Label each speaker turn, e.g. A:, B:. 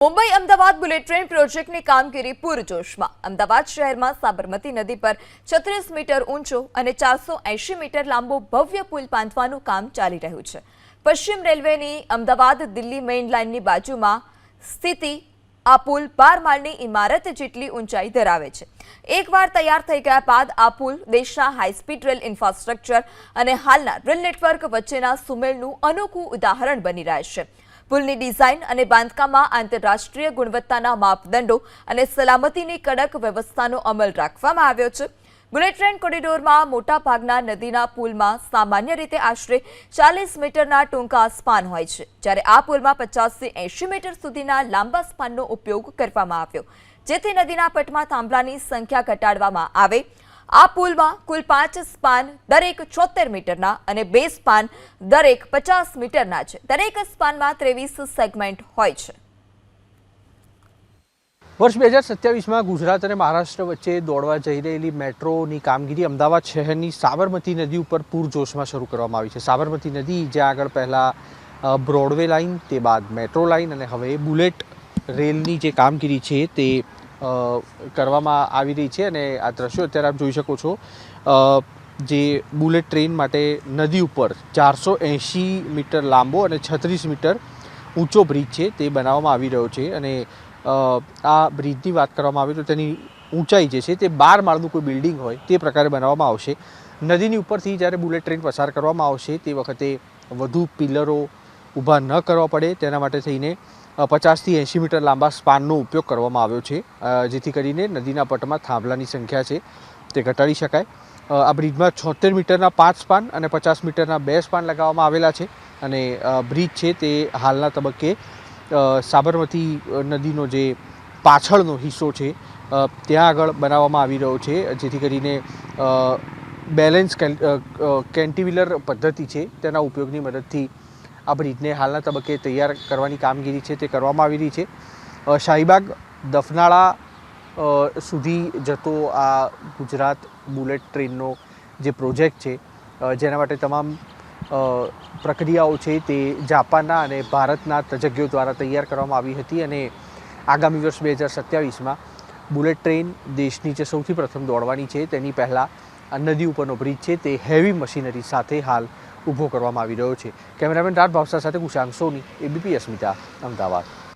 A: Mumbai Ahmedabad bullet train પ્રોજેક્ટની કામગીરી પૂરજોશમાં. અમદાવાદ શહેરમાં સાબરમતી નદી પર છત્રીસ મીટર ઊંચો અને ચારસો એંશી મીટર લાંબો ભવ્ય પુલ બાંધવાનું કામ ચાલી રહ્યું છે. પશ્ચિમ રેલવેની અમદાવાદ દિલ્હી મેઇન લાઇનની બાજુમાં સ્થિતિ, આ પુલ બાર માળની ઇમારત જેટલી ઊંચાઈ ધરાવે છે. એકવાર તૈયાર થઈ ગયા બાદ આ પુલ દેશના હાઈસ્પીડ રેલ ઇન્ફ્રાસ્ટ્રક્ચર અને હાલના રેલ નેટવર્ક વચ્ચેના સુમેળનું અનોખું ઉદાહરણ બની રહેશે. પુલની ડિઝાઇન અને બાંધકામમાં આંતરરાષ્ટ્રીય ગુણવત્તાના માપદંડો અને સલામતીની કડક વ્યવસ્થાનો અમલ રાખવામાં આવ્યો છે. બુલેટ ટ્રેન કોરિડોરમાં મોટાભાગના નદીના પુલમાં સામાન્ય રીતે આશરે ચાલીસ મીટરના ટૂંકા સ્પાન હોય છે. જ્યારે આ પુલમાં પચાસથી એંશી મીટર સુધીના લાંબા સ્પાનનો ઉપયોગ કરવામાં આવ્યો. જેથી નદીના પટમાં થાંભલાની સંખ્યા ઘટાડવામાં આવે આ પુલમાં કુલ પાંચ સ્પાન દરેક છોતેર મીટરના અને બે સ્પાન દરેક પચાસ મીટરના છે. દરેક સ્પાનમાં ત્રેવીસ સેગમેન્ટ હોય છે.
B: વર્ષ બે હજાર સત્યાવીસમાં ગુજરાત અને મહારાષ્ટ્ર વચ્ચે દોડવા જઈ રહેલી મેટ્રોની કામગીરી અમદાવાદ શહેરની સાબરમતી નદી ઉપર પૂરજોશમાં શરૂ કરવામાં આવી છે. સાબરમતી નદી, જ્યાં આગળ પહેલાં બ્રોડવે લાઇન તે બાદ મેટ્રો લાઇન અને હવે બુલેટ રેલની જે કામગીરી છે તે કરવામાં આવી રહી છે અને આ દ્રશ્યો અત્યારે આપ જોઈ શકો છો. જે બુલેટ ટ્રેન માટે નદી ઉપર ચારસો એંશી મીટર લાંબો અને છત્રીસ મીટર ઊંચો બ્રિજ છે તે બનાવવામાં આવી રહ્યો છે અને આ બ્રિજની વાત કરવામાં આવે તો તેની ઊંચાઈ જે છે તે બાર માળનું કોઈ બિલ્ડિંગ હોય તે પ્રકારે બનાવવામાં આવશે. નદીની ઉપરથી જ્યારે બુલેટ ટ્રેન પસાર કરવામાં આવશે તે વખતે વધુ પિલરો ઊભા ન કરવા પડે તેના માટે થઈને પચાસથી એંશી મીટર લાંબા સ્પાનનો ઉપયોગ કરવામાં આવ્યો છે. જેથી કરીને નદીના પટમાં થાંભલાની સંખ્યા છે તે ઘટાડી શકાય. આ બ્રિજમાં છોતેર મીટરના પાંચ સ્પાન અને પચાસ મીટરના બે સ્પાન લગાવવામાં આવેલા છે અને બ્રિજ છે તે હાલના તબક્કે સાબરમતી નદીનો જે પાછળનો હિસ્સો છે ત્યાં આગળ બનાવવામાં આવી રહ્યો છે. જેથી કરીને બેલેન્સ કેન- અ, અ, પદ્ધતિ છે તેના ઉપયોગની મદદથી આ બ્રિજને હાલના તબક્કે તૈયાર કરવાની કામગીરી છે તે કરવામાં આવી રહી છે. શાહીબાગ દફનાળા સુધી જતો આ ગુજરાત બુલેટ ટ્રેનનો જે પ્રોજેક્ટ છે જેના માટે તમામ પ્રક્રિયાઓ છે તે જાપાનના અને ભારતના તજજ્ઞો દ્વારા તૈયાર કરવામાં આવી હતી અને આગામી વર્ષ બે હજાર સત્યાવીસમાં બુલેટ ટ્રેન દેશની જે સૌથી પ્રથમ દોડવાની છે તેની પહેલાં આ નદી ઉપરનો બ્રિજ છે તે હેવી મશીનરી સાથે હાલ ઊભો કરવામાં આવી રહ્યો છે. કેમેરામેન રાજ ભાવસા સાથે કુશાંક સોની એબીપી અસ્મિતા અમદાવાદ.